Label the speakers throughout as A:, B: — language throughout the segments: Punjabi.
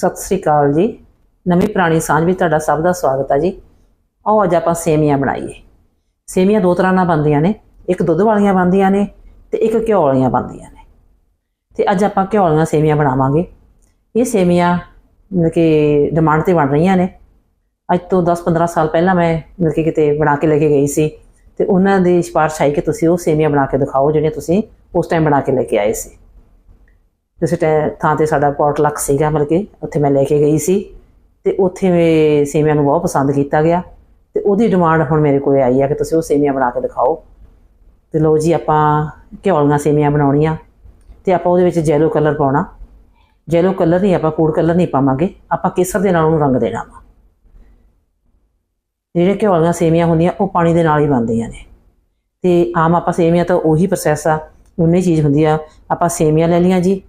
A: ਸਤਿ ਸ੍ਰੀ ਅਕਾਲ ਜੀ। ਨਵੀਂ ਪੁਰਾਣੀ ਸਾਂਝ ਵਿੱਚ ਤੁਹਾਡਾ ਸਭ ਦਾ ਸਵਾਗਤ ਹੈ ਜੀ। ਆਓ ਅੱਜ ਆਪਾਂ ਸੇਮੀਆਂ ਬਣਾਈਏ। ਸੇਮੀਆਂ ਦੋ ਤਰ੍ਹਾਂ ਨਾਲ ਬਣਦੀਆਂ ਨੇ। ਇੱਕ ਦੁੱਧ ਵਾਲੀਆਂ ਬਣਦੀਆਂ ਨੇ ਤੇ ਇੱਕ ਘਿਓ ਵਾਲੀਆਂ ਬਣਦੀਆਂ ਨੇ। ਤੇ ਅੱਜ ਆਪਾਂ ਘਿਓ ਵਾਲੀਆਂ ਸੇਮੀਆਂ ਬਣਾਵਾਂਗੇ। ਇਹ ਸੇਮੀਆਂ ਮਤਲਬ ਕਿ ਡਿਮਾਂਡ ਤੇ ਬਣ ਰਹੀਆਂ ਨੇ। ਅੱਜ ਤੋਂ 10-15 ਸਾਲ ਪਹਿਲਾਂ ਮੈਂ ਮਤਲਬ ਕਿ ਕਿਤੇ ਬਣਾ ਕੇ ਲੈ ਕੇ ਗਈ ਸੀ। ਤੇ ਉਹਨਾਂ ਦੀ ਸਿਫਾਰਿਸ਼ ਆਈ ਕਿ ਤੁਸੀਂ ਉਹ ਸੇਮੀਆਂ ਬਣਾ ਕੇ ਦਿਖਾਓ ਜਿਹੜੀਆਂ ਤੁਸੀਂ ਉਸ ਟਾਈਮ ਬਣਾ ਕੇ ਲੈ ਕੇ ਆਏ ਸੀ। ਜਿਸ ਟੈ- ਥਾਂ ਤੇ ਸਾਡਾ ਪੋਰਟਲਕ ਸੀਗਾ ਮਤਲਬ ਕਿ, ਉੱਥੇ ਮੈਂ ਲੈ ਕੇ ਗਈ ਸੀ। ਤੇ ਉੱਥੇ ਵੀ ਸੇਮੀਆਂ ਨੂੰ ਬਹੁਤ ਪਸੰਦ ਕੀਤਾ ਗਿਆ। ਤੇ ਉਹਦੀ ਡਿਮਾਂਡ ਹੁਣ ਮੇਰੇ ਕੋਲ ਆਈ ਹੈ ਕਿ ਤੁਸੀਂ ਉਹ ਸੇਵੀਆਂ ਬਣਾ ਕੇ ਦਿਖਾਓ। ਤੇ ਲਓ ਜੀ, ਆਪਾਂ ਘਿਓਲੀਆਂ ਸੇਵੀਆਂ ਬਣਾਉਣੀਆਂ। ਤੇ ਆਪਾਂ ਉਹਦੇ ਵਿੱਚ ਜੈਲੋ ਕਲਰ ਪਾਉਣਾ। ਜੈਲੋ ਕਲਰ ਨਹੀਂ, ਆਪਾਂ ਫੂਡ ਕਲਰ ਨਹੀਂ ਪਾਵਾਂਗੇ। ਆਪਾਂ ਕੇਸਰ ਦੇ ਨਾਲ ਉਹਨੂੰ ਰੰਗ ਦੇਣਾ ਵਾ। ਜਿਹੜੇ ਘਿਓ ਸੇਵੀਆਂ ਹੁੰਦੀਆਂ, ਉਹ ਪਾਣੀ ਦੇ ਨਾਲ ਹੀ ਬਣਦੀਆਂ ਨੇ। ਤੇ ਆਮ ਆਪਾਂ ਸੇਵੀਆਂ ਤਾਂ ਉਹੀ ਪ੍ਰੋਸੈਸ ਆ। ਉਨੀ ਚੀਜ਼ ਹੁੰਦੀ ਆ। ਆਪਾਂ ਸੇਵੀਆਂ ਲੈ ਲਈਆਂ ਜੀ।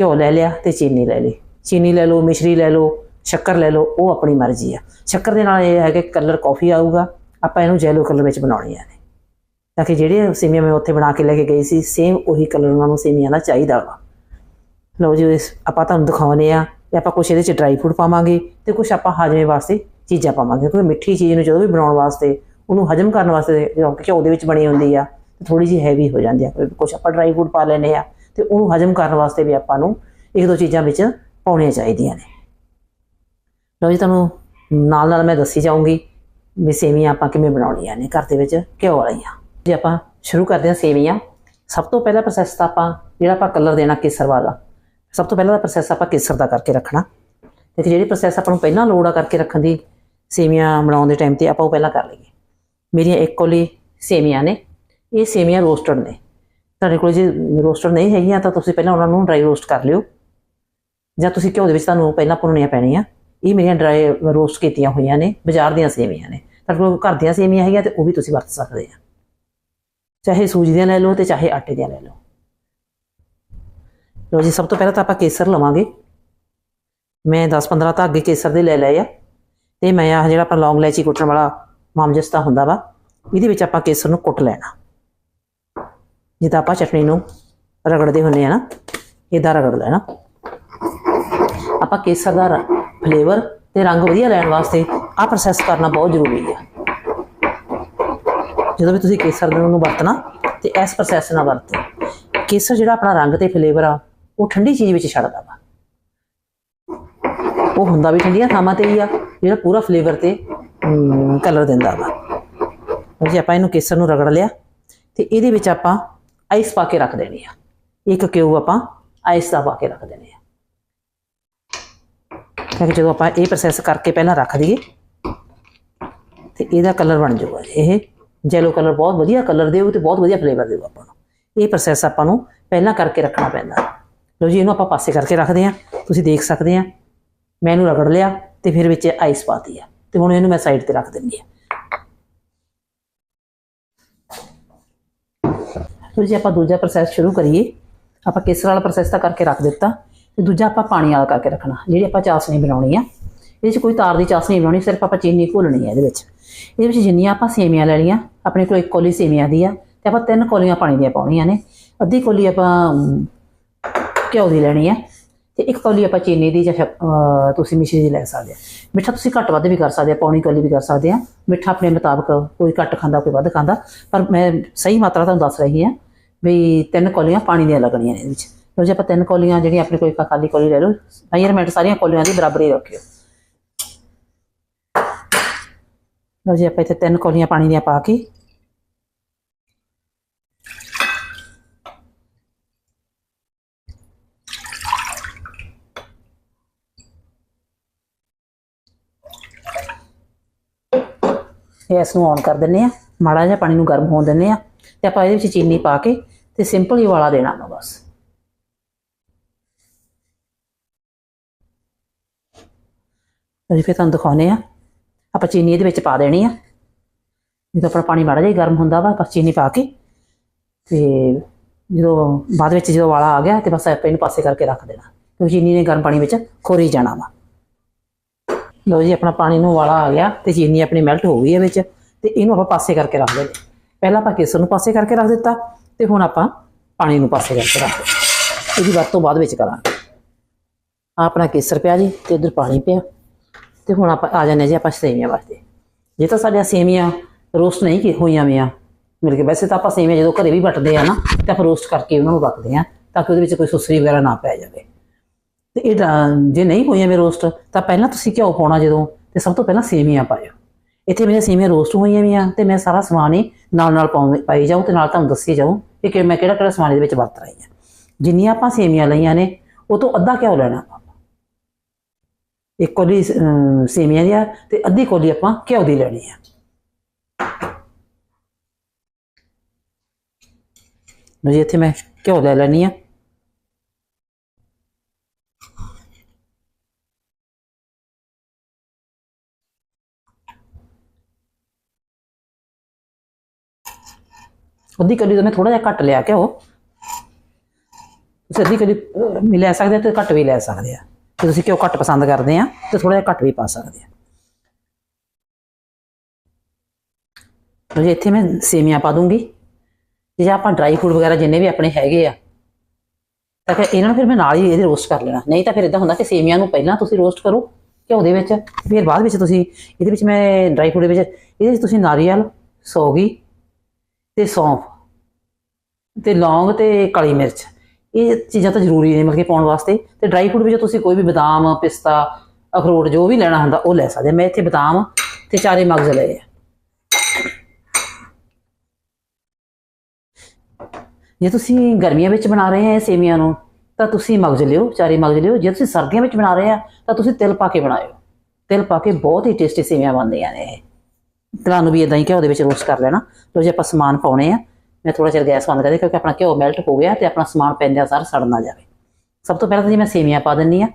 A: ਘਿਓ ਲੈ ਲਿਆ ਤੇ ਚੀਨੀ ਲੈ ਲਈ। ਚੀਨੀ ਲੈ ਲਓ, ਮਿਸ਼ਰੀ ਲੈ ਲਓ, ਸ਼ੱਕਰ ਲੈ ਲਓ, ਉਹ ਆਪਣੀ ਮਰਜ਼ੀ ਆ। ਸ਼ੱਕਰ ਦੇ ਨਾਲ ਇਹ ਹੈ ਕਿ ਕਲਰ ਕਾਫੀ ਆਊਗਾ, ਆਪਾਂ ਇਹਨੂੰ ਜੈਲੋ ਕਲਰ ਵਿੱਚ ਬਣਾਉਣੀਆਂ ਨੇ ਤਾਂ ਕਿ ਜਿਹੜੇ ਸੇਮੀਆਂ ਮੈਂ ਉੱਥੇ ਬਣਾ ਕੇ ਲੈ ਕੇ ਗਈ ਸੀ ਸੇਮ ਉਹੀ ਕਲਰ ਉਹਨਾਂ ਨੂੰ ਸੇਮੀਆਂ ਦਾ ਚਾਹੀਦਾ ਵਾ। ਲਓ ਜੀ, ਇਸ- ਆਪਾਂ ਤੁਹਾਨੂੰ ਦਿਖਾਉਣੇ ਆ ਤੇ ਆਪਾਂ ਕੁਛ ਇਹਦੇ ਚ ਡਰਾਈ ਫਰੂਟ ਪਾਵਾਂਗੇ ਤੇ ਕੁਛ ਆਪਾਂ ਹਾਜ਼ਮੇ ਵਾਸਤੇ ਚੀਜ਼ਾਂ ਪਾਵਾਂਗੇ। ਕਿਉਂਕਿ ਮਿੱਠੀ ਚੀਜ਼ ਨੂੰ ਜਦੋਂ ਵੀ ਬਣਾਉਣ ਵਾਸਤੇ, ਉਹਨੂੰ ਹਜਮ ਕਰਨ ਵਾਸਤੇ ਜਦੋਂ ਘਿਓ ਦੇ ਵਿੱਚ ਬਣੀ ਹੁੰਦੀ ਆ, ਤੇ ਥੋੜੀ ਜਿਹੀ ਹੈਵੀ ਹੋ ਜਾਂਦੀ ਆ। ਕੁਛ ਆਪਾਂ ਡਰਾਈ ਫਰੂਟ ਪਾ ਲੈਨੇ ਆ। ਤੇ ਉਹਨੂੰ ਹਜਮ ਕਰਨ ਵਾਸਤੇ ਵੀ ਆਪਾਂ ਨੂੰ ਇੱਕ ਦੋ ਚੀਜ਼ਾਂ ਵਿੱਚ ਪਾਉਣੀਆਂ ਚਾਹੀਦੀਆਂ ਨੇ। ਲਓ ਜੀ, ਤੁਹਾਨੂੰ ਨਾਲ ਨਾਲ ਮੈਂ ਦੱਸੀ ਜਾਊਂਗੀ ਵੀ ਸੇਵੀਆਂ ਆਪਾਂ ਕਿਵੇਂ ਬਣਾਉਣੀਆਂ ਨੇ, ਘਰ ਦੇ ਵਿੱਚ ਘਿਓ ਵਾਲੀਆਂ। ਜੇ, ਆਪਾਂ ਸ਼ੁਰੂ ਕਰਦੇ ਹਾਂ ਸੇਵੀਆਂ। ਸਭ ਤੋਂ ਪਹਿਲਾ ਪ੍ਰੋਸੈਸ ਤਾਂ ਆਪਾਂ, ਜਿਹੜਾ ਆਪਾਂ ਕਲਰ ਦੇਣਾ ਕੇਸਰ ਵਾਲਾ, ਸਭ ਤੋਂ ਪਹਿਲਾਂ ਦਾ ਪ੍ਰੋਸੈਸ ਆਪਾਂ ਕੇਸਰ ਦਾ ਕਰਕੇ ਰੱਖਣਾ। ਤੇ ਜਿਹੜੀ ਪ੍ਰੋਸੈਸ ਆਪਾਂ ਨੂੰ ਪਹਿਲਾਂ ਲੋੜ ਆ ਕਰਕੇ ਰੱਖਣ ਦੀ, ਸੇਵੀਆਂ ਬਣਾਉਣ ਦੇ ਟਾਈਮ ਤੇ ਆਪਾਂ ਉਹ ਪਹਿਲਾਂ ਕਰ ਲਈਏ। ਮੇਰੀਆਂ ਇੱਕ ਕੋਲੀ ਸੇਵੀਆਂ ਨੇ, ਇਹ ਸੇਵੀਆਂ ਰੋਸਟਡ ਨੇ। ਤੁਹਾਡੇ ਕੋਲ ਜੇ ਰੋਸਟਰ ਨਹੀਂ ਹੈਗੀਆਂ ਤਾਂ ਤੁਸੀਂ ਪਹਿਲਾਂ ਉਹਨਾਂ ਨੂੰ ਡਰਾਈ ਰੋਸਟ ਕਰ ਲਿਓ। ਜਾਂ ਤੁਸੀਂ ਘਿਓ ਦੇ ਵਿੱਚ ਤੁਹਾਨੂੰ ਪਹਿਲਾਂ ਭੁੰਨਣੀਆਂ ਪੈਣੀਆਂ। ਇਹ ਮੇਰੀਆਂ ਡਰਾਈ ਰੋਸਟ ਕੀਤੀਆਂ ਹੋਈਆਂ ਨੇ, ਬਾਜ਼ਾਰ ਦੀਆਂ ਸੇਵੀਆਂ ਨੇ। ਤੁਹਾਡੇ ਕੋਲ ਘਰ ਦੀਆਂ ਸੇਵੀਆਂ ਹੈਗੀਆਂ ਤੇ ਉਹ ਵੀ ਤੁਸੀਂ ਵਰਤ ਸਕਦੇ ਆ। ਚਾਹੇ ਸੂਜੀ ਦੀਆਂ ਲੈ ਲਓ ਤੇ ਚਾਹੇ ਆਟੇ ਦੀਆਂ ਲੈ ਲਓ। ਲੋ ਜੀ, ਸਭ ਤੋਂ ਪਹਿਲਾਂ ਤਾਂ ਆਪਾਂ ਕੇਸਰ ਲਵਾਂਗੇ। ਮੈਂ 10-15 ਧਾਗੇ ਕੇਸਰ ਦੇ ਲੈ ਲਏ ਆ। ਤੇ ਮੈਂ ਆ ਜਿਹੜਾ ਆਪਾਂ ਲੌਂਗ ਲੈਚੀ ਕੁੱਟਣ ਵਾਲਾ ਮਾਮਜਸਤਾ ਹੁੰਦਾ ਵਾ, ਇਹਦੇ ਵਿੱਚ ਆਪਾਂ ਕੇਸਰ ਨੂੰ ਕੁੱਟ ਲੈਣਾ। ਜਿੱਦਾਂ ਆਪਾਂ ਚਟਨੀ ਨੂੰ ਰਗੜਦੇ ਹੁੰਦੇ ਆ ਨਾ ਇਦਾਂ ਰਗੜ ਲੈਣਾ। ਆਪਾਂ ਕੇਸਰ ਦਾ ਫਲੇਵਰ ਤੇ ਰੰਗ ਵਧੀਆ ਲੈਣ ਵਾਸਤੇ ਆਹ ਪ੍ਰੋਸੈਸ ਕਰਨਾ ਬਹੁਤ ਜ਼ਰੂਰੀ ਹੈ ਜਦੋਂ ਵੀ ਤੁਸੀਂ ਕੇਸਰ ਨੂੰ ਵਰਤਣਾ ਤੇ ਇਸ ਪ੍ਰੋਸੈਸ ਨਾਲ ਵਰਤੋ। ਕੇਸਰ ਜਿਹੜਾ ਆਪਣਾ ਰੰਗ ਤੇ ਫਲੇਵਰ ਆ, ਉਹ ਠੰਡੀ ਚੀਜ਼ ਵਿੱਚ ਛੱਡਦਾ ਵਾ। ਉਹ ਹੁੰਦਾ ਵੀ ਠੰਡੀਆਂ ਥਾਵਾਂ ਤੇ ਹੀ ਆ, ਜਿਹੜਾ ਪੂਰਾ ਫਲੇਵਰ ਤੇ ਕਲਰ ਦਿੰਦਾ ਵਾ। ਜੇ ਆਪਾਂ ਇਹਨੂੰ ਕੇਸਰ ਨੂੰ ਰਗੜ ਲਿਆ, ਤੇ ਇਹਦੇ ਵਿੱਚ ਆਪਾਂ ਆਈਸ ਪਾ ਕੇ ਰੱਖ ਦੇਣੀ ਆ। ਇੱਕ ਕਿਊਬ ਆਪਾਂ ਆਈਸ ਦਾ ਪਾ ਕੇ ਰੱਖ ਦੇਣੇ ਆ। ਤਾਂ ਜਦੋਂ ਆਪਾਂ ਇਹ ਪ੍ਰੋਸੈਸ ਕਰਕੇ ਪਹਿਲਾਂ ਰੱਖ ਦਈਏ, ਤੇ ਇਹਦਾ ਕਲਰ ਬਣ ਜਾਊਗਾ ਇਹ ਜੈਲੋ ਕਲਰ ਬਹੁਤ ਵਧੀਆ ਕਲਰ ਦੇਊ ਤੇ ਬਹੁਤ ਵਧੀਆ ਫਲੇਵਰ ਦੇਊ ਆਪਾਂ ਨੂੰ। ਇਹ ਪ੍ਰੋਸੈਸ ਆਪਾਂ ਨੂੰ ਪਹਿਲਾਂ ਕਰਕੇ ਰੱਖਣਾ ਪੈਂਦਾ। ਲਓ ਜੀ, ਇਹਨੂੰ ਆਪਾਂ ਪਾਸੇ ਕਰਕੇ ਰੱਖਦੇ ਹਾਂ। ਤੁਸੀਂ ਦੇਖ ਸਕਦੇ ਆ ਮੈਂ ਇਹਨੂੰ ਰਗੜ ਲਿਆ ਤੇ ਫਿਰ ਵਿੱਚ ਆਈਸ ਪਾਤੀ ਆ। ਤੇ ਹੁਣ ਇਹਨੂੰ ਮੈਂ ਸਾਈਡ ਤੇ ਰੱਖ ਦਿੰਦੀ ਆ ਫਿਰ ਜੇ ਆਪਾਂ ਦੂਜਾ ਪ੍ਰੋਸੈਸ ਸ਼ੁਰੂ ਕਰੀਏ। ਆਪਾਂ ਕੇਸਰ ਵਾਲਾ ਪ੍ਰੋਸੈਸ ਤਾਂ ਕਰਕੇ ਰੱਖ ਦਿੱਤਾ। ਤੇ ਦੂਜਾ ਆਪਾਂ ਪਾਣੀ ਵਾਲਾ ਕਰਕੇ ਰੱਖਣਾ। ਜਿਹੜੀ ਆਪਾਂ ਚਾਸ਼ਨੀ ਬਣਾਉਣੀ ਆ, ਇਹਦੇ 'ਚ ਕੋਈ ਤਾਰ ਦੀ ਚਾਸ਼ਨੀ ਬਣਾਉਣੀ, ਸਿਰਫ ਆਪਾਂ ਚੀਨੀ ਘੋਲਣੀ ਹੈ ਇਹਦੇ ਵਿੱਚ। ਇਹਦੇ ਵਿੱਚ ਜਿੰਨੀਆਂ ਆਪਾਂ ਸੇਮੀਆਂ ਲੈ ਲਈਆਂ, ਆਪਣੇ ਕੋਲ ਇੱਕ ਕੋਲੀ ਸੇਮੀਆਂ ਦੀ ਆ, ਤੇ ਆਪਾਂ ਤਿੰਨ ਕੋਲੀਆਂ ਪਾਣੀ ਦੀਆਂ ਪਾਉਣੀਆਂ ਨੇ। ਅੱਧੀ ਕੋਲੀ ਆਪਾਂ ਘਿਓ ਦੀ ਲੈਣੀ ਆ, ਤੇ ਇੱਕ ਕੌਲੀ ਆਪਾਂ ਚੀਨੀ ਦੀ ਜਾਂ ਸ਼ੱਕ- ਤੁਸੀਂ ਮਿਸ਼ਰੀ ਦੀ ਲੈ ਸਕਦੇ ਆ। ਮਿੱਠਾ ਤੁਸੀਂ ਘੱਟ ਵੱਧ ਵੀ ਕਰ ਸਕਦੇ ਆ, ਪੌਣੀ ਕੌਲੀ ਵੀ ਕਰ ਸਕਦੇ ਆ। ਮਿੱਠਾ ਆਪਣੇ ਮੁਤਾਬਕ ਕੋਈ ਘੱਟ ਖਾਂਦਾ, ਕੋਈ ਵੱਧ ਖਾਂਦਾ। ਪਰ ਮੈਂ ਸਹੀ ਮਾਤਰਾ ਤੁਹਾਨੂੰ ਦੱਸ ਰਹੀ ਹਾਂ ਵੀ ਤਿੰਨ ਕੌਲੀਆਂ ਪਾਣੀ ਦੀਆਂ ਲੱਗਣੀਆਂ ਨੇ ਇਹਦੇ ਵਿੱਚ। ਲਓ ਜੇ, ਆਪਾਂ ਤਿੰਨ ਕੌਲੀਆਂ ਜਿਹੜੀਆਂ ਆਪਣੀ ਕੋਈ ਖਾਲੀ ਕੌਲੀ ਲੈ ਲਓ। ਮੈਜ਼ਰਮੈਂਟ ਸਾਰੀਆਂ ਕੌਲੀਆਂ ਦੀ ਬਰਾਬਰ ਹੀ ਰੱਖਿਓ। ਲਓ ਜੀ, ਆਪਾਂ ਇੱਥੇ ਤਿੰਨ ਕੌਲੀਆਂ ਪਾਣੀ ਦੀਆਂ ਪਾ ਕੇ। ਗੈਸ ਨੂੰ ਔਨ ਕਰ ਦਿੰਨੇ ਆ ਮਾੜਾ ਜਿਹਾ ਪਾਣੀ ਨੂੰ ਗਰਮ ਹੋਣ ਦਿੰਨੇ ਆ ਤੇ ਆਪਾਂ ਇਹਦੇ ਵਿੱਚ ਚੀਨੀ ਪਾ ਕੇ ਤੇ ਸਿੰਪਲ ਹੀ ਵਾਲਾ ਦੇਣਾ ਵਾ ਬਸ। ਅਜੀ ਫਿਰ ਤੁਹਾਨੂੰ ਦਿਖਾਉਨੇ ਆ ਆਪਾਂ ਚੀਨੀ ਇਹਦੇ ਵਿੱਚ ਪਾ ਦੇਣੀ ਆ। ਜਦੋਂ ਆਪਣਾ ਪਾਣੀ ਮਾੜਾ ਜਿਹਾ ਗਰਮ ਹੁੰਦਾ ਵਾ, ਬਸ ਚੀਨੀ ਪਾ ਕੇ। ਤੇ ਜਦੋਂ ਬਾਅਦ ਵਿੱਚ ਜਦੋਂ ਵਾਲਾ ਆ ਗਿਆ ਤੇ ਬਸ ਆਪਾਂ ਇਹਨੂੰ ਪਾਸੇ ਕਰਕੇ ਰੱਖ ਦੇਣਾ। ਕਿਉਂਕਿ ਚੀਨੀ ਨੇ ਗਰਮ ਪਾਣੀ ਵਿੱਚ ਖੋਰੀ ਜਾਣਾ ਵਾ। ਲਓ ਜੀ, ਆਪਣਾ ਪਾਣੀ ਨੂੰ ਵਾਲਾ ਆ ਗਿਆ ਤੇ ਚੀਨੀ ਆਪਣੀ ਮੈਲਟ ਹੋ ਗਈ ਹੈ ਵਿੱਚ। ਤੇ ਇਹਨੂੰ ਆਪਾਂ ਪਾਸੇ ਕਰਕੇ ਰੱਖ ਦੇਣਾ। ਪਹਿਲਾਂ ਆਪਾਂ ਕੇਸਰ ਨੂੰ ਪਾਸੇ ਕਰਕੇ ਰੱਖ ਦਿੱਤਾ। ਤੇ ਹੁਣ ਆਪਾਂ ਪਾਣੀ ਨੂੰ ਪਾਸੇ ਕਰਕੇ ਰੱਖ ਦਿੱਤਾ ਇਹਦੀ ਵਰਤੋਂ ਬਾਅਦ ਵਿੱਚ ਕਰਾਂਗੇ। ਆਹ ਆਪਣਾ ਕੇਸਰ ਪਿਆ ਜੀ, ਤੇ ਇਧਰ ਪਾਣੀ ਪਿਆ। ਤੇ ਹੁਣ ਆਪਾਂ ਆ ਜਾਂਦੇ ਹਾਂ ਜੀ, ਆਪਾਂ ਸੇਵੀਆਂ ਵਾਸਤੇ। ਜੇ ਤਾਂ ਸਾਡੀਆਂ ਸੇਵੀਆਂ ਰੋਸਟ ਨਹੀਂ ਕੀ ਹੋਈਆਂ ਵੀਆਂ, ਮਿਲ ਕੇ। ਵੈਸੇ ਤਾਂ ਆਪਾਂ ਸੇਵੀਆਂ ਜਦੋਂ ਘਰੇ ਵੀ ਵੱਟਦੇ ਆ ਨਾ, ਤਾਂ ਆਪਾਂ ਰੋਸਟ ਕਰਕੇ ਉਹਨਾਂ ਨੂੰ ਰੱਖਦੇ ਆ ਤਾਂ ਕਿ ਉਹਦੇ ਵਿੱਚ ਕੋਈ ਸੁਸਰੀ ਵਗੈਰਾ ਨਾ ਪੈ ਜਾਵੇ। ਤੇ ਇਹ ਡ- ਜੇ ਨਹੀਂ ਹੋਈਆਂ ਵੀ ਰੋਸਟ, ਤਾਂ ਪਹਿਲਾਂ ਤੁਸੀਂ ਘਿਓ ਪਾਉਣਾ ਜਦੋਂ, ਤੇ ਸਭ ਤੋਂ ਪਹਿਲਾਂ ਸੇਵੀਆਂ ਪਾਇਓ। ਇੱਥੇ ਮੇਰੀਆਂ ਸੇਵੀਆਂ ਰੋਸਟ ਹੋਈਆਂ ਵੀ ਆ ਤੇ ਮੈਂ ਸਾਰਾ ਸਮਾਨ ਹੀ ਨਾਲ ਨਾਲ ਪਾਉਂ ਪਾਈ ਜਾਊਂ, ਤੇ ਨਾਲ ਤੁਹਾਨੂੰ ਦੱਸੀ ਜਾਊਂ ਕਿ ਕਿ ਮੈਂ ਕਿਹੜਾ ਕਿਹੜਾ ਸਮਾਨ ਇਹਦੇ ਵਿੱਚ ਵਰਤ ਰਹੀ ਹਾਂ। ਜਿੰਨੀਆਂ ਆਪਾਂ ਸੇਵੀਆਂ ਲਈਆਂ ਨੇ ਉਹ ਤੋਂ ਅੱਧਾ ਘਿਓ ਲੈਣਾ ਆਪਾਂ? ਇੱਕ ਕੋਲੀ ਅਮ, ਸੇਵੀਆਂ ਦੀ ਆ ਤੇ ਅੱਧੀ ਕੋਲੀ ਆਪਾਂ ਘਿਓ ਦੀ ਲੈਣੀ ਆ? ਲਓ ਜੀ ਇੱਥੇ ਮੈਂ ਘਿਓ ਲੈ ਲੈਣੀ ਆ? ਅੱਧੀ ਕਲੀ ਤਾਂ ਮੈਂ ਥੋੜਾ ਜਿਹਾ ਘੱਟ ਲਿਆ ਘਿਓ। ਤੁਸੀਂ ਅੱਧੀ ਕਲੀ ਵੀ ਲੈ ਸਕਦੇ ਆ ਤੇ ਘੱਟ ਵੀ ਲੈ ਸਕਦੇ ਆ। ਜੇ ਤੁਸੀਂ ਘਿਓ ਘੱਟ ਪਸੰਦ ਕਰਦੇ ਆ, ਤੇ ਥੋੜਾ ਜਿਹਾ ਘੱਟ ਵੀ ਪਾ ਸਕਦੇ ਆ। ਲਓ ਜੀ, ਇੱਥੇ ਮੈਂ ਸੇਵੀਆਂ ਪਾ ਦੂੰਗੀ। ਜੇ ਆਪਾਂ ਡਰਾਈ ਫਰੂਟ ਵਗੈਰਾ ਜਿੰਨੇ ਵੀ ਆਪਣੇ ਹੈਗੇ ਆ, ਤਾਂ ਫਿਰ ਇਹਨਾਂ ਨੂੰ ਫਿਰ ਮੈਂ ਨਾਲ ਹੀ ਇਹਦੇ ਰੋਸਟ ਕਰ ਲੈਣਾ। ਨਹੀਂ ਤਾਂ ਫਿਰ ਇਦਾਂ ਹੁੰਦਾ ਕਿ ਸੇਵੀਆਂ ਨੂੰ ਪਹਿਲਾਂ ਤੁਸੀਂ ਰੋਸਟ ਕਰੋ ਘਿਓ ਦੇ ਵਿੱਚ, ਫਿਰ ਬਾਅਦ ਵਿੱਚ ਤੁਸੀਂ, ਇਹਦੇ ਵਿੱਚ ਮੈਂ ਡਰਾਈ ਫਰੂਟ ਦੇ ਵਿੱਚ, ਇਹਦੇ ਵਿੱਚ ਤੁਸੀਂ ਨਾਰੀਅਲ, ਸੌਗੀ ਤੇ ਸੌਂਫ ਤੇ ਲੌਂਗ ਤੇ ਕਾਲੀ ਮਿਰਚ। ਇਹ ਚੀਜ਼ਾਂ ਤਾਂ ਜ਼ਰੂਰੀ ਨੇ ਮਤਲਬ ਕਿ ਪਾਉਣ ਵਾਸਤੇ ਤੇ ਡਰਾਈ ਫਰੂਟ ਵਿੱਚ ਤੁਸੀਂ ਕੋਈ ਵੀ ਬਦਾਮ, ਪਿਸਤਾ, ਅਖਰੋਟ ਜੋ ਵੀ ਲੈਣਾ ਹੁੰਦਾ ਉਹ ਲੈ ਸਕਦੇ ਮੈਂ ਇੱਥੇ ਬਦਾਮ ਤੇ ਚਾਰੇ ਮਗਜ਼ ਲਏ ਆ। ਜੇ ਤੁਸੀਂ ਗਰਮੀਆਂ ਵਿੱਚ ਬਣਾ ਰਹੇ ਆ ਇਹ ਸੇਵੀਆਂ ਨੂੰ, ਤਾਂ ਤੁਸੀਂ ਮਗਜ਼ ਲਿਓ, ਚਾਰੇ ਮਗਜ਼ ਲਿਓ। ਜੇ ਤੁਸੀਂ ਸਰਦੀਆਂ ਵਿੱਚ ਬਣਾ ਰਹੇ ਆ, ਤਾਂ ਤੁਸੀਂ ਤਿਲ ਪਾ ਕੇ ਬਣਾਇਓ। ਤਿਲ ਪਾ ਕੇ ਬਹੁਤ ਹੀ ਟੇਸਟੀ ਸੇਵੀਆਂ ਬਣਦੀਆਂ ਨੇ ਇਹ। ਤਿਲਾਂ ਨੂੰ ਵੀ ਇਦਾਂ ਹੀ ਘਿਓ ਦੇ ਵਿੱਚ ਰੋਸਟ ਕਰ ਲੈਣਾ। ਲੋ ਜੇ, ਆਪਾਂ ਸਮਾਨ ਪਾਉਣੇ ਆ। ਮੈਂ ਥੋੜਾ ਜਿਹਾ ਗੈਸ ਬੰਦ ਕਰ ਕਿਉਂਕਿ ਆਪਣਾ ਘਿਓ ਮੈਲਟ ਹੋ ਗਿਆ ਤੇ ਆਪਣਾ ਸਮਾਨ ਪੈਂਦਿਆਂ ਸਾਰ ਸੜ ਨਾ ਜਾਵੇ। ਸਭ ਤੋਂ ਪਹਿਲਾਂ ਤਾਂ ਜੀ ਮੈਂ ਸੇਵੀਆਂ ਪਾ ਦਿੰਨੀ ਆ।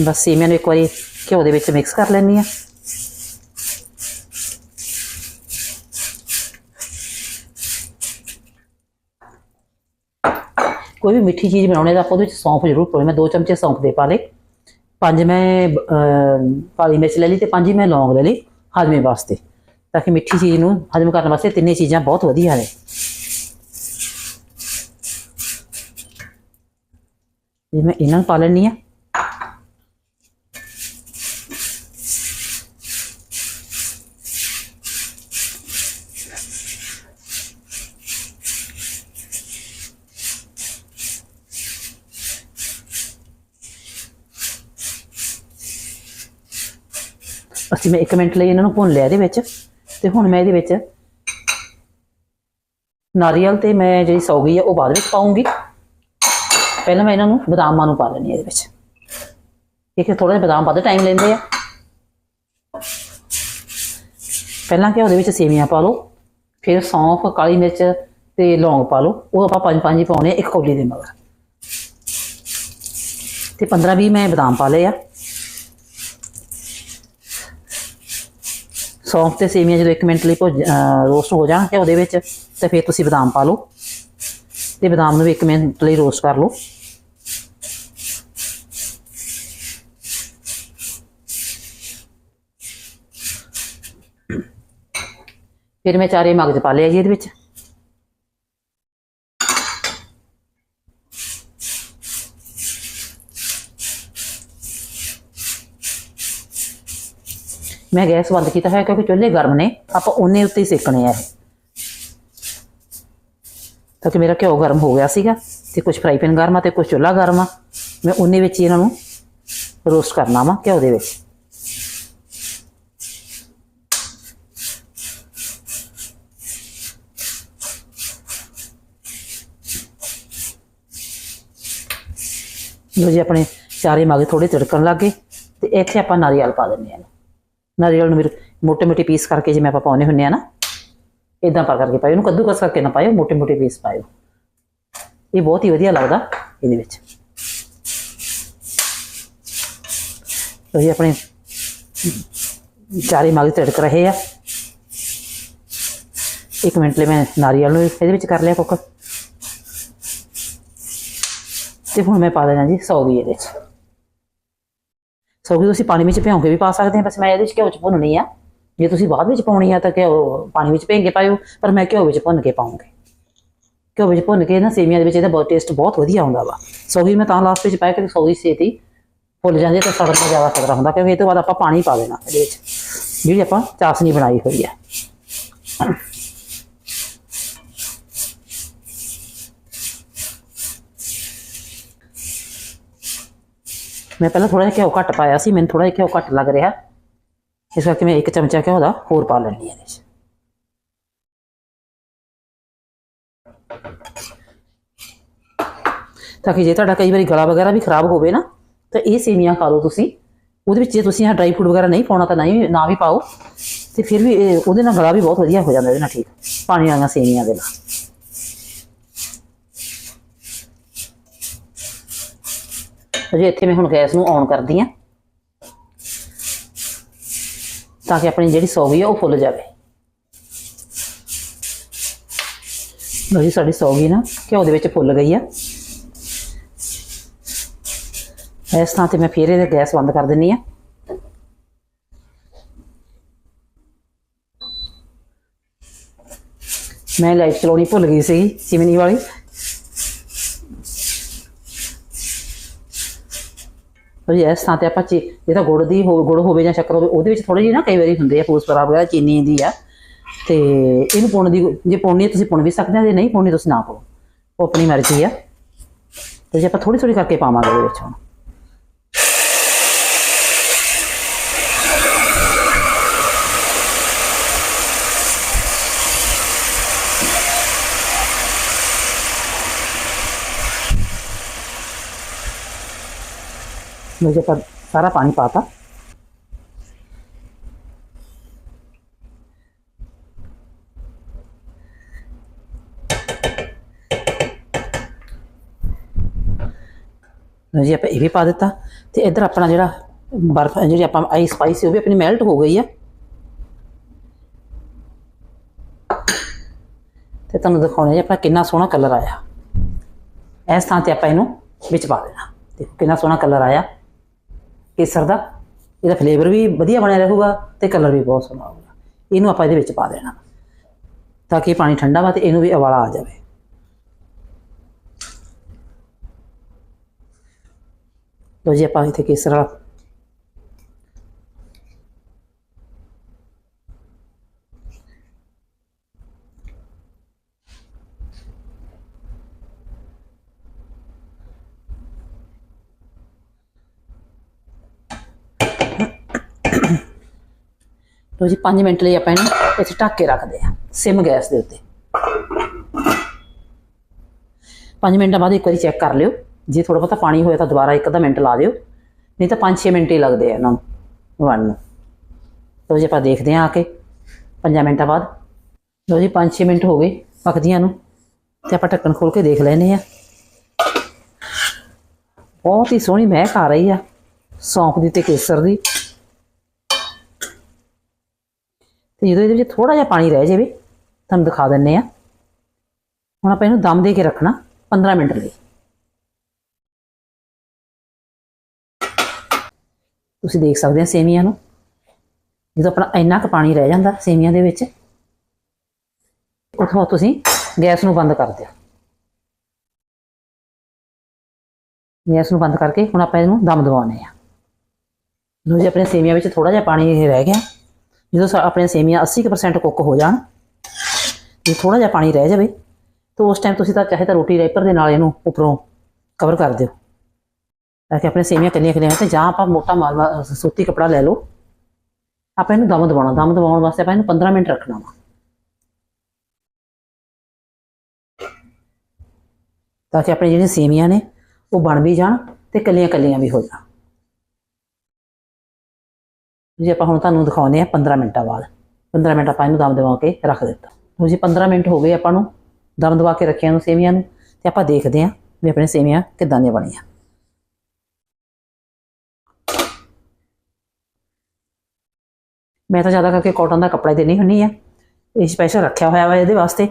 A: ਬਸ ਸੇਵੀਆਂ ਨੂੰ ਇੱਕ ਵਾਰੀ ਘਿਓ ਦੇ ਵਿੱਚ ਮਿਕਸ ਕਰ ਲੈਣੀ ਆ। ਕੋਈ ਵੀ ਮਿੱਠੀ ਚੀਜ਼ ਬਣਾਉਣੇ ਦਾ ਆਪਾਂ ਉਹਦੇ ਵਿੱਚ ਸੌਂਫ ਜ਼ਰੂਰ ਪਾਉਣੀ। ਮੈਂ ਦੋ ਚਮਚੇ ਸੌਂਫ ਦੇ ਪਾ ਲਏ। ਪੰਜ ਮੈਂ ਅਹ, ਕਾਲੀ ਮਿਰਚ ਲੈ ਲਈ ਤੇ ਪੰਜ ਮੈਂ ਲੌਂਗ ਲੈ ਲਈ ਹਜਮੇ ਵਾਸਤੇ। ਤਾਂ ਕਿ ਮਿੱਠੀ ਚੀਜ਼ ਨੂੰ ਹਜਮ ਕਰਨ ਵਾਸਤੇ ਤਿੰਨੇ ਚੀਜ਼ਾਂ ਬਹੁਤ ਵਧੀਆ ਨੇ। ਜੇ ਮੈਂ ਇਹਨਾਂ ਨੂੰ ਪਾ ਲੈਣੀ ਆ ਅਸੀਂ ਮੈਂ 1 ਮਿੰਟ ਲਈ ਇਹਨਾਂ ਨੂੰ ਭੁੰਨ ਲਿਆ ਇਹਦੇ ਵਿੱਚ ਤੇ ਹੁਣ ਮੈਂ ਇਹਦੇ ਵਿੱਚ ਨਾਰੀਅਲ ਤੇ ਮੈਂ ਜਿਹੜੀ ਸੌਗੀ ਆ, ਉਹ ਬਾਅਦ ਵਿੱਚ ਪਾਉਂਗੀ। ਪਹਿਲਾਂ ਮੈਂ ਇਹਨਾਂ ਨੂੰ ਬਦਾਮਾਂ ਨੂੰ ਪਾ ਲੈਣੀ ਇਹਦੇ ਵਿੱਚ। ਇਹ ਥੋੜਾ ਜਿਹਾ ਬਦਾਮ ਵੱਧ ਟਾਈਮ ਲੈਂਦੇ ਆ। ਪਹਿਲਾਂ ਕਿ ਉਹਦੇ ਵਿੱਚ ਸੇਵੀਆਂ ਪਾ ਲਓ, ਫਿਰ ਸੌਂਫ, ਕਾਲੀ ਮਿਰਚ ਤੇ ਲੌਂਗ ਪਾ ਲਓ, ਉਹ ਆਪਾਂ ਪੰਜ ਪੰਜ ਹੀ ਪਾਉਣੇ ਆ, ਇੱਕ ਕੌਲੀ ਦੇ ਮਗਰ। ਤੇ 15 20 ਮੈਂ ਬਦਾਮ ਪਾ ਲਏ ਆ। ਸੌਂਫ ਤੇ ਸੇਵੀਆਂ ਜਦੋਂ 1 ਮਿੰਟ ਲਈ ਭੁੱਜ ਰੋਸਟ ਹੋ ਜਾਣ ਤੇ ਉਹਦੇ ਵਿੱਚ, ਤੇ ਫਿਰ ਤੁਸੀਂ ਬਦਾਮ ਪਾ ਲਓ। ਤੇ ਬਦਾਮ ਨੂੰ ਵੀ 1 ਮਿੰਟ ਲਈ ਰੋਸਟ ਕਰ ਲਓ। ਫਿਰ ਮੈਂ ਚਾਰੇ ਮਗਜ਼ ਪਾ ਲਿਆ ਜੀ ਇਹਦੇ ਵਿੱਚ। ਮੈਂ ਗੈਸ ਬੰਦ ਕੀਤਾ ਹੋਇਆ ਕਿਉਂਕਿ ਚੁੱਲ੍ਹੇ ਗਰਮ ਨੇ, ਆਪਾਂ ਉਹਨੇ ਉੱਤੇ ਹੀ ਸੇਕਣੇ ਆ ਇਹ। ਤਾਂ ਕਿ ਮੇਰਾ ਘਿਓ ਗਰਮ ਹੋ ਗਿਆ ਸੀਗਾ ਤੇ ਕੁਝ ਫਰਾਈ ਪੈਨ ਗਰਮ ਆ ਤੇ ਕੁਝ ਚੁੱਲ੍ਹਾ ਗਰਮ ਆ। ਮੈਂ ਉਹਨੇ ਵਿੱਚ ਹੀ ਇਹਨਾਂ ਨੂੰ ਰੋਸਟ ਕਰਨਾ ਵਾ ਘਿਓ ਦੇ ਵਿੱਚ। ਲੋ ਜੀ, ਆਪਣੇ ਚਾਰੇ ਮਗਜ਼ ਥੋੜੇ ਤਿੜਕਣ ਲੱਗੇ ਤੇ ਇੱਥੇ ਆਪਾਂ ਨਾਰੀਅਲ ਪਾ ਦਿੰਦੇ ਆ ਨਾਰੀਅਲ ਨੂੰ ਮੋਟੇ-ਮੋਟੇ ਪੀਸ ਕਰਕੇ ਜਿਵੇਂ ਆਪਾਂ ਪਾਉਨੇ ਹੁੰਨੇ ਆ ਨਾ ਇਦਾਂ ਪਾ ਕਰਕੇ ਪਾਇਓ, ਉਹਨੂੰ ਕੱਦੂਕਸ ਕਰਕੇ ਨਾ ਪਾਇਓ ਮੋਟੇ-ਮੋਟੇ ਪੀਸ ਪਾਇਓ। ਇਹ ਬਹੁਤ ਹੀ ਵਧੀਆ ਲੱਗਦਾ ਇਹਦੇ ਵਿੱਚ। ਤੋ ਇਹ ਆਪਣੇ ਚਾਰੇ ਮਾਗ ਤੜਕ ਰਹੇ ਆ। ਇੱਕ ਮਿੰਟ ਲਈ ਮੈਂ ਨਾਰੀਅਲ ਨੂੰ ਇਹਦੇ ਵਿੱਚ ਕਰ ਲਿਆ ਕੁੱਕ। ਤੇ ਹੁਣ ਮੈਂ ਪਾ ਦੇਣਾ ਜੀ ਸੌਗੀ ਇਹਦੇ ਵਿੱਚ। ਸੌਗੀ ਤੁਸੀਂ ਪਾਣੀ ਵਿੱਚ ਭਿਉਂ ਕੇ ਵੀ ਪਾ ਸਕਦੇ ਆ ਬਸ ਮੈਂ ਇਹਦੇ ਵਿੱਚ ਘਿਓ ਚ ਭੁੰਨਣੀ ਆ। ਜੇ ਤੁਸੀਂ ਬਾਅਦ ਵਿੱਚ ਪਾਉਣੀ ਆ ਤਾਂ ਘਿਓ ਪਾਣੀ ਵਿੱਚ ਭਿਓ ਕੇ ਪਾਇਓ, ਪਰ ਮੈਂ ਘਿਓ ਵਿੱਚ ਭੁੰਨ ਕੇ ਪਾਉਂਗੀ। ਘਿਓ ਵਿੱਚ ਭੁੰਨ ਕੇ ਨਾ ਸੇਮੀਆਂ ਦੇ ਵਿੱਚ ਇਹਦਾ ਬਹੁਤ ਟੇਸਟ ਬਹੁਤ ਵਧੀਆ ਆਉਂਦਾ ਵਾ। ਸੌਗੀ ਮੈਂ ਤਾਂ ਲਾਸਟ ਵਿੱਚ ਪਾਇਆ ਕਿ ਸੌਗੀ ਸੇਤੀ ਫੁੱਲ ਜਾਂਦੀ ਹੈ ਤੇ ਸੜਨ ਦਾ ਜ਼ਿਆਦਾ ਖਤਰਾ ਹੁੰਦਾ, ਕਿਉਂਕਿ ਇਹ ਤੋਂ ਬਾਅਦ ਆਪਾਂ ਪਾਣੀ ਪਾ ਦੇਣਾ ਇਹਦੇ ਵਿੱਚ। ਜਿਹੜੀ ਆਪਾਂ ਚਾਸਨੀ ਬਣਾਈ ਹੋਈ ਆ। ਮੈਂ ਪਹਿਲਾਂ ਥੋੜਾ ਜਿਹਾ ਘਿਓ ਘੱਟ ਪਾਇਆ ਸੀ, ਮੈਨੂੰ ਥੋੜਾ ਜਿਹਾ ਘਿਓ ਘੱਟ ਲੱਗ ਰਿਹਾ। ਇਸ ਕਰਕੇ ਮੈਂ ਇੱਕ ਚਮਚਾ ਘਿਓ ਦਾ ਹੋਰ ਪਾ ਲੈਣੀ ਹੈ ਇਹਦੇ 'ਚ ਤਾਂ ਕਿ ਜੇ ਤੁਹਾਡਾ ਕਈ ਵਾਰੀ ਗਲਾ ਵਗੈਰਾ ਵੀ ਖਰਾਬ ਹੋਵੇ ਨਾ, ਤਾਂ ਇਹ ਸੇਮੀਆਂ ਖਾ ਲਓ ਤੁਸੀਂ। ਉਹਦੇ ਵਿੱਚ ਜੇ ਤੁਸੀਂ ਆ ਡਰਾਈ ਫਰੂਟ ਵਗੈਰਾ ਨਹੀਂ ਪਾਉਣਾ, ਤਾਂ ਨਹੀਂ, ਨਾ ਵੀ ਪਾਓ। ਤੇ ਫਿਰ ਵੀ ਇਹ- ਉਹਦੇ ਨਾਲ ਗਲਾ ਵੀ ਬਹੁਤ ਵਧੀਆ ਹੋ ਜਾਂਦਾ, ਇਹਦੇ ਨਾਲ ਠੀਕ। ਪਾਣੀ ਵਾਲੀਆਂ ਸੇਮੀਆਂ ਦੇ ਨਾਲ। ਅਜੇ ਇੱਥੇ ਮੈਂ ਹੁਣ ਗੈਸ ਨੂੰ ਔਨ ਕਰਦੀ ਆ। ਤਾਂ ਕਿ ਆਪਣੀ ਜਿਹੜੀ ਸੌਗੀ ਆ ਉਹ ਫੁੱਲ ਜਾਵੇ। ਲਓ ਜੀ, ਸਾਡੀ ਸੌਗੀ ਨਾ ਘਿਓ ਦੇ ਵਿੱਚ ਫੁੱਲ ਗਈ ਆ। ਇਸ ਥਾਂ ਤੇ ਮੈਂ ਫਿਰ ਇਹਦਾ ਗੈਸ ਬੰਦ ਕਰ ਦਿੰਨੀ ਆ। ਮੈਂ ਲਾਈਟ ਚਲਾਉਣੀ ਭੁੱਲ ਗਈ ਸੀ ਚਿਮਨੀ ਵਾਲੀ। ਉਹ ਇਸ ਥਾਂ ਤੇ ਆਪਾਂ ਚੀ ਜਿਹਦਾ ਗੁੜ ਦੀ ਹੋ, ਗੁੜ ਹੋਵੇ ਜਾਂ ਸ਼ੱਕਰ ਹੋਵੇ, ਉਹਦੇ ਵਿੱਚ ਥੋੜੀ ਜਿਹੀ ਨਾ ਕਈ ਵਾਰੀ ਹੁੰਦੇ ਆ ਫੂਸ ਫੂਸਪਰਾ ਵਗੈਰਾ, ਚੀਨੀ ਦੀ ਆ। ਤੇ ਇਹਨੂੰ ਪੁਣ ਦੀ, ਜੇ ਪਾਉਣੀ ਹੈ ਤੁਸੀਂ ਪਾਉਣ ਵੀ ਸਕਦੇ ਆ, ਜੇ ਨਹੀਂ ਪਾਉਣੀ ਤੁਸੀਂ ਨਾ ਪਾਓ ਉਹ ਆਪਣੀ ਮਰਜ਼ੀ ਆ। ਤੇ ਜੇ ਆਪਾਂ ਥੋੜੀ ਥੋੜੀ ਕਰਕੇ ਪਾਵਾਂਗੇ ਉਹਦੇ ਵਿੱਚ ਹੁਣ। मुझे तब सारा पानी पाता। जी, आप ये भी पा दिता। तो इधर अपना जोड़ा बर्फ़ जी आप आई स्पाइस वो भी अपनी मेल्ट हो गई है। तो तुम दिखाने जी अपना कि सोहना कलर आया। इस थान पर आप इनू बिच पा देना। देखो कि सोहना कलर आया। ਕੇਸਰ ਦਾ, ਇਹਦਾ ਫਲੇਵਰ ਵੀ ਵਧੀਆ ਬਣਿਆ ਰਹੂਗਾ ਤੇ ਕਲਰ ਵੀ ਬਹੁਤ ਸੋਹਣਾ ਆਊਗਾ ਇਹਨੂੰ ਆਪਾਂ ਇਹਦੇ ਵਿੱਚ ਪਾ ਦੇਣਾ, ਤਾਂ ਕਿ ਪਾਣੀ ਠੰਡਾ ਵਾ ਤੇ ਇਹਨੂੰ ਵੀ ਉਬਾਲਾ ਆ ਜਾਵੇ। ਲੋ ਜੀ, ਆਪਾਂ ਇੱਥੇ ਕੇਸਰ ਵਾਲਾ ਲੋ ਜੀ 5 ਮਿੰਟ ਲਈ ਆਪਾਂ ਇਹਨੂੰ ਇੱਥੇ ਢੱਕ ਕੇ ਰੱਖਦੇ ਆ ਸਿਮ ਗੈਸ ਦੇ ਉੱਤੇ। 5 ਮਿੰਟਾਂ ਬਾਅਦ ਇੱਕ ਵਾਰੀ ਚੈੱਕ ਕਰ ਲਿਓ। ਜੇ ਥੋੜਾ ਬਹੁਤਾ ਪਾਣੀ ਹੋਇਆ ਤਾਂ ਦੁਬਾਰਾ ਇੱਕ ਅੱਧਾ ਮਿੰਟ ਲਾ ਦਿਓ। ਨਹੀਂ ਤਾਂ 5-6 ਮਿੰਟ ਹੀ ਲੱਗਦੇ ਆ ਇਹਨਾਂ ਨੂੰ ਬਣਨ ਨੂੰ। ਲੋ ਜੀ, ਆਪਾਂ ਦੇਖਦੇ ਹਾਂ ਆ ਕੇ 5 ਮਿੰਟਾਂ ਬਾਅਦ। ਲੋ ਜੀ 5-6 ਮਿੰਟ ਹੋ ਗਏ ਪੱਕਦੀਆਂ ਨੂੰ ਤੇ ਆਪਾਂ ਢੱਕਣ ਖੋਲ ਕੇ ਦੇਖ ਲੈਨੇ ਆ ਬਹੁਤ ਹੀ ਸੋਹਣੀ ਮਹਿਕ ਆ ਰਹੀ ਆ, ਸੌਂਫ ਦੀ ਤੇ ਕੇਸਰ ਦੀ। ਤੇ ਜਦੋਂ ਇਹਦੇ ਵਿੱਚ ਥੋੜਾ ਜਿਹਾ ਪਾਣੀ ਰਹਿ ਜਾਵੇ, ਤੁਹਾਨੂੰ ਦਿਖਾ ਦਿੰਨੇ ਆ ਹੁਣ ਆਪਾਂ ਇਹਨੂੰ ਦਮ ਦੇ ਕੇ ਰੱਖਣਾ 15 ਮਿੰਟ ਲਈ। ਤੁਸੀਂ ਦੇਖ ਸਕਦੇ ਆ ਸੇਮੀਆਂ ਨੂੰ। ਜਦੋਂ ਆਪਣਾ ਇੰਨਾ ਕੁ ਪਾਣੀ ਰਹਿ ਜਾਂਦਾ ਸੇਮੀਆਂ ਦੇ ਵਿੱਚ, ਉਥੋਂ ਤੁਸੀਂ ਗੈਸ ਨੂੰ ਬੰਦ ਕਰ ਦਿਓ। ਗੈਸ ਨੂੰ ਬੰਦ ਕਰਕੇ ਹੁਣ ਆਪਾਂ ਇਹਨੂੰ ਦਮ ਦਵਾਉਣੇ ਆ ਲੋ ਜੀ, ਆਪਣੇ ਸੇਮੀਆਂ ਵਿੱਚ ਥੋੜਾ ਜਿਹਾ ਪਾਣੀ ਰਹਿ ਗਿਆ। ਜਦੋਂ ਸਾ- ਆਪਣੀਆਂ ਸੇਮੀਆਂ 80% ਕੁੱਕ ਹੋ ਜਾਣ, ਜੇ ਥੋੜਾ ਜਿਹਾ ਪਾਣੀ ਰਹਿ ਜਾਵੇ, ਤਾਂ ਉਸ ਟਾਈਮ ਤੁਸੀਂ ਤਾਂ ਚਾਹੇ ਤਾਂ ਰੋਟੀ ਰੈਪਰ ਦੇ ਨਾਲ ਇਹਨੂੰ ਉੱਪਰੋਂ ਕਵਰ ਕਰ ਦਿਓ। ਤਾਂ ਕਿ ਆਪਣੇ ਸੇਮੀਆਂ ਕੱਲੀਆਂ ਕੱਲੀਆਂ ਤੇ ਜਾਂ ਆਪਾਂ ਮੋਟਾ ਮਾਲ ਸੂਤੀ ਕਪੜਾ ਲੈ ਲਓ। ਆਪਾਂ ਇਹਨੂੰ ਦਮ ਦਵਾਉਣਾ ਦਮ ਦਵਾਉਣ ਵਾਸਤੇ ਆਪਾਂ ਇਹਨੂੰ 15 ਮਿੰਟ ਰੱਖਣਾ ਵਾ। ਤਾਂ ਕਿ ਆਪਣੀ ਜਿਹੜੀਆਂ ਸੇਮੀਆਂ ਨੇ, ਉਹ ਬਣ ਵੀ ਜਾਣ ਤੇ ਕੱਲੀਆਂ ਕੱਲੀਆਂ ਵੀ ਹੋ ਜਾਣ। ਜੀ ਆਪਾਂ ਹੁਣ ਤੁਹਾਨੂੰ ਦਿਖਾਉਂਦੇ ਆ 15 ਮਿੰਟਾਂ ਬਾਅਦ। 15 ਮਿੰਟ ਆਪਾਂ ਇਹਨੂੰ ਦਮ ਦਵਾ ਕੇ ਰੱਖ ਦਿੱਤਾ। ਹੁਣ ਜੀ 15 ਮਿੰਟ ਹੋ ਗਏ ਆਪਾਂ ਨੂੰ ਦਮ ਦਵਾ ਕੇ ਰੱਖਿਆ ਨੂੰ ਸੇਵੀਆਂ ਨੂੰ ਤੇ ਆਪਾਂ ਦੇਖਦੇ ਹਾਂ ਵੀ ਆਪਣੇ ਸੇਵੀਆਂ ਕਿੱਦਾਂ ਦੀਆਂ ਬਣੀਆਂ। ਮੈਂ ਤਾਂ ਜ਼ਿਆਦਾ ਕਰਕੇ ਕਾਟਨ ਦਾ ਕੱਪੜਾ ਦੇਣੀ ਹੁੰਨੀ ਆ। ਇਹ ਸਪੈਸ਼ਲ ਰੱਖਿਆ ਹੋਇਆ ਵਾ ਇਹਦੇ ਵਾਸਤੇ।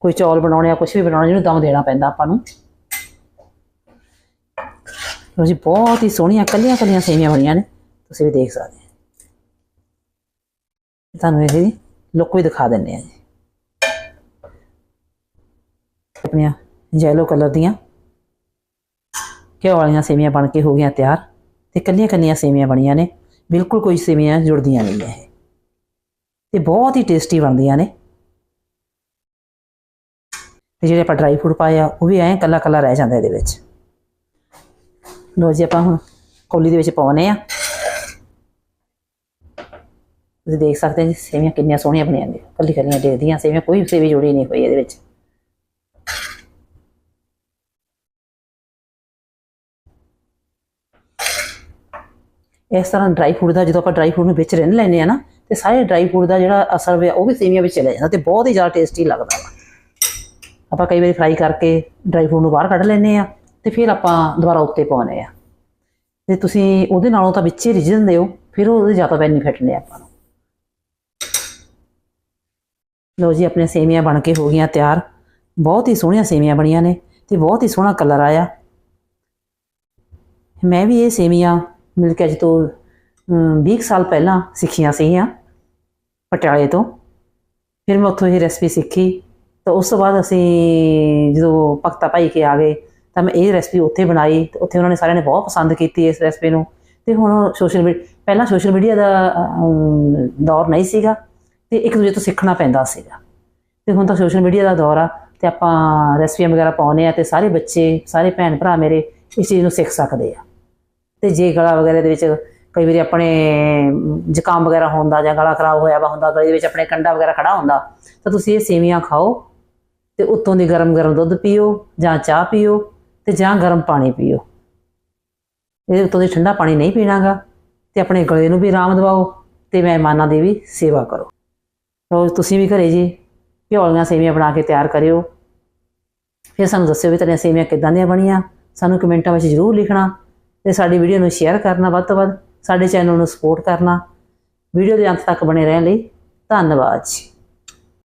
A: ਕੋਈ ਚੌਲ ਬਣਾਉਣੇ ਆ ਕੁਝ ਵੀ ਬਣਾਉਣਾ, ਜਿਹਨੂੰ ਦਮ ਦੇਣਾ ਪੈਂਦਾ ਆਪਾਂ ਨੂੰ। ਲਓ ਜੀ, ਬਹੁਤ ਹੀ ਸੋਹਣੀਆਂ ਕੱਲੀਆਂ ਕੱਲੀਆਂ ਸੇਵੀਆਂ ਬਣੀਆਂ ਨੇ। ਤੁਸੀਂ ਵੀ ਦੇਖ ਸਕਦੇ ਤੁਹਾਨੂੰ ਇਹਦੀ ਲੁੱਕ ਵੀ ਦਿਖਾ ਦਿੰਨੇ ਆ ਜੀ। ਆਪਣੀਆਂ ਜੈਲੋ ਕਲਰ ਦੀਆਂ। ਘਿਓ ਵਾਲੀਆਂ ਸੇਵੀਆਂ ਬਣ ਕੇ ਹੋ ਗਈਆਂ ਤਿਆਰ ਤੇ ਕੱਲੀਆਂ ਕੱਲੀਆਂ ਸੇਵੀਆਂ ਬਣੀਆਂ ਨੇ। ਬਿਲਕੁਲ ਕੋਈ ਸੇਵੀਆਂ ਜੁੜਦੀਆਂ ਨਹੀਂ ਇਹ। ਤੇ ਬਹੁਤ ਹੀ ਟੇਸਟੀ ਬਣਦੀਆਂ ਨੇ। ਤੇ ਜਿਹੜੇ ਆਪਾਂ ਡਰਾਈ ਫਰੂਟ ਪਾਏ ਆ, ਉਹ ਵੀ ਐਂ ਕੱਲਾ ਕੱਲਾ ਰਹਿ ਜਾਂਦਾ ਇਹਦੇ ਵਿੱਚ। ਲੋ ਜੀ ਆਪਾਂ ਹੁਣ ਕੌਲੀ ਦੇ ਵਿੱਚ ਪਾਉਨੇ ਆ ਤੁਸੀਂ ਦੇਖ ਸਕਦੇ ਹੋ ਜੀ, ਸੇਵੀਆਂ ਕਿੰਨੀਆਂ ਸੋਹਣੀਆਂ ਬਣੀਆਂ ਨੇ, ਕੱਲੀ ਕੱਲੀਆਂ ਦੇਖਦੀਆਂ ਸੇਵੀਆਂ, ਕੋਈ ਸੇਵੀ ਜੁੜੀ ਨਹੀਂ ਹੋਈ ਇਹਦੇ ਵਿੱਚ। ਇਸ ਤਰ੍ਹਾਂ ਡਰਾਈ ਫਰੂਟ ਦਾ ਜਦੋਂ ਆਪਾਂ ਡਰਾਈ ਫਰੂਟ ਨੂੰ ਵਿੱਚ ਰਿੰਨ ਲੈਂਦੇ ਆ ਨਾ, ਤੇ ਸਾਰੇ ਡਰਾਈ ਫਰੂਟ ਦਾ ਜਿਹੜਾ ਅਸਰ ਵੇ ਉਹ ਵੀ ਸੇਵੀਆਂ ਵਿੱਚ ਚਲੇ ਜਾਂਦਾ ਤੇ ਬਹੁਤ ਹੀ ਜ਼ਿਆਦਾ ਟੇਸਟੀ ਲੱਗਦਾ ਵਾ। ਆਪਾਂ ਕਈ ਵਾਰੀ ਫਰਾਈ ਕਰਕੇ ਡਰਾਈ ਫਰੂਟ ਨੂੰ ਬਾਹਰ ਕੱਢ ਲੈਂਦੇ ਆ ਤੇ ਫਿਰ ਆਪਾਂ ਦੁਬਾਰਾ ਉੱਤੇ ਪਾਉਂਦੇ ਆ ਤੇ ਤੁਸੀਂ ਉਹਦੇ ਨਾਲੋਂ ਤਾਂ ਵਿੱਚੇ ਰਿੱਝ ਦਿੰਦੇ ਹੋ, ਫਿਰ ਉਹਦੇ ਜ਼ਿਆਦਾ ਬੈਨੀਫਿਟ ਨੇ ਆਪਾਂ ਨੂੰ। ਲਓ ਜੀ ਆਪਣੇ ਸੇਵੀਆਂ ਬਣ ਕੇ ਹੋ ਗਈਆਂ ਤਿਆਰ। ਬਹੁਤ ਹੀ ਸੋਹਣੀਆਂ ਸੇਵੀਆਂ ਬਣੀਆਂ ਨੇ ਤੇ ਬਹੁਤ ਹੀ ਸੋਹਣਾ ਕਲਰ ਆਇਆ। ਮੈਂ ਵੀ ਇਹ ਸੇਵੀਆਂ ਮਿਲ ਕੇ ਅੱਜ ਤੋਂ ਅਮ, 20 ਕੁ ਸਾਲ ਪਹਿਲਾਂ ਸਿੱਖੀਆਂ ਸੀਗੀਆਂ ਪਟਿਆਲੇ ਤੋਂ। ਫਿਰ ਮੈਂ ਉੱਥੋਂ ਇਹ ਰੈਸਪੀ ਸਿੱਖੀ ਤਾਂ ਉਸ ਤੋਂ ਬਾਅਦ ਅਸੀਂ ਜਦੋਂ ਭਗਤਾ ਭਾਈ ਕੇ ਆ ਗਏ ਤਾਂ ਮੈਂ ਇਹ ਰੈਸਪੀ ਉੱਥੇ ਬਣਾਈ ਤੇ ਉੱਥੇ ਉਹਨਾਂ ਨੇ ਸਾਰਿਆਂ ਨੇ ਬਹੁਤ ਪਸੰਦ ਕੀਤੀ ਇਸ ਰੈਸਪੀ ਨੂੰ। ਤੇ ਹੁਣ ਸੋਸ਼ਲ ਮੀਡੀਆ ਪਹਿਲਾਂ ਸੋਸ਼ਲ ਮੀਡੀਆ ਦਾ ਦੌਰ ਨਹੀਂ ਸੀਗਾ। ਤੇ ਇੱਕ ਦੂਜੇ ਤੋਂ ਸਿੱਖਣਾ ਪੈਂਦਾ ਸੀਗਾ। ਤੇ ਹੁਣ ਤਾਂ ਸੋਸ਼ਲ ਮੀਡੀਆ ਦਾ ਦੌਰ ਆ ਤੇ ਆਪਾਂ ਰੈਸਪੀਆਂ ਵਗੈਰਾ ਪਾਉਨੇ ਆ ਤੇ ਸਾਰੇ ਬੱਚੇ, ਸਾਰੇ ਭੈਣ ਭਰਾ ਮੇਰੇ ਇਸ ਚੀਜ਼ ਨੂੰ ਸਿੱਖ ਸਕਦੇ ਆ। ਤੇ ਜੇ ਗਲਾ ਵਗੈਰਾ ਦੇ ਵਿੱਚ ਕਈ ਵਾਰੀ ਆਪਣੇ ਜ਼ੁਕਾਮ ਵਗੈਰਾ ਹੁੰਦਾ ਜਾਂ ਗਲਾ ਖਰਾਬ ਹੋਇਆ ਵਾ ਹੁੰਦਾ, ਗਲੇ ਦੇ ਵਿੱਚ ਆਪਣੇ ਕੰਡਾ ਵਗੈਰਾ ਖੜਾ ਹੁੰਦਾ, ਤਾਂ ਤੁਸੀਂ ਇਹ ਸੇਵੀਆਂ ਖਾਓ ਤੇ ਉੱਤੋਂ ਦੀ ਗਰਮ ਗਰਮ ਦੁੱਧ ਪੀਓ ਜਾਂ ਚਾਹ ਪੀਓ ਤੇ ਜਾਂ ਗਰਮ ਪਾਣੀ ਪੀਓ। ਇਹਦੇ ਉੱਤੋਂ ਦੀ ਠੰਡਾ ਪਾਣੀ ਨਹੀਂ ਪੀਣਾਗਾ ਤੇ ਆਪਣੇ ਗਲੇ ਨੂੰ ਵੀ ਆਰਾਮ ਦਿਵਾਓ ਤੇ ਮਹਿਮਾਨਾਂ ਦੀ ਵੀ ਸੇਵਾ ਕਰੋ। ਰੋਜ਼ ਤੁਸੀਂ ਵੀ ਘਰੇ ਜੀ ਘਿਓ ਸੇਵੀਆਂ ਬਣਾ ਕੇ ਤਿਆਰ ਕਰਿਓ। ਫਿਰ ਸਾਨੂੰ ਦੱਸਿਓ ਵੀ ਤੁਹਾਡੀਆਂ ਸੇਵੀਆਂ ਕਿੱਦਾਂ ਦੀਆਂ ਬਣੀਆਂ। ਸਾਨੂੰ ਕਮੈਂਟਾਂ ਵਿੱਚ ਜ਼ਰੂਰ ਲਿਖਣਾ ਤੇ ਸਾਡੀ ਵੀਡੀਓ ਨੂੰ ਸ਼ੇਅਰ ਕਰਨਾ ਵੱਧ ਤੋਂ ਵੱਧ, ਸਾਡੇ ਚੈਨਲ ਨੂੰ ਸਪੋਰਟ ਕਰਨਾ। ਵੀਡੀਓ ਦੇ ਅੰਤ ਤੱਕ ਬਣੇ ਰਹਿਣ ਲਈ ਧੰਨਵਾਦ ਜੀ।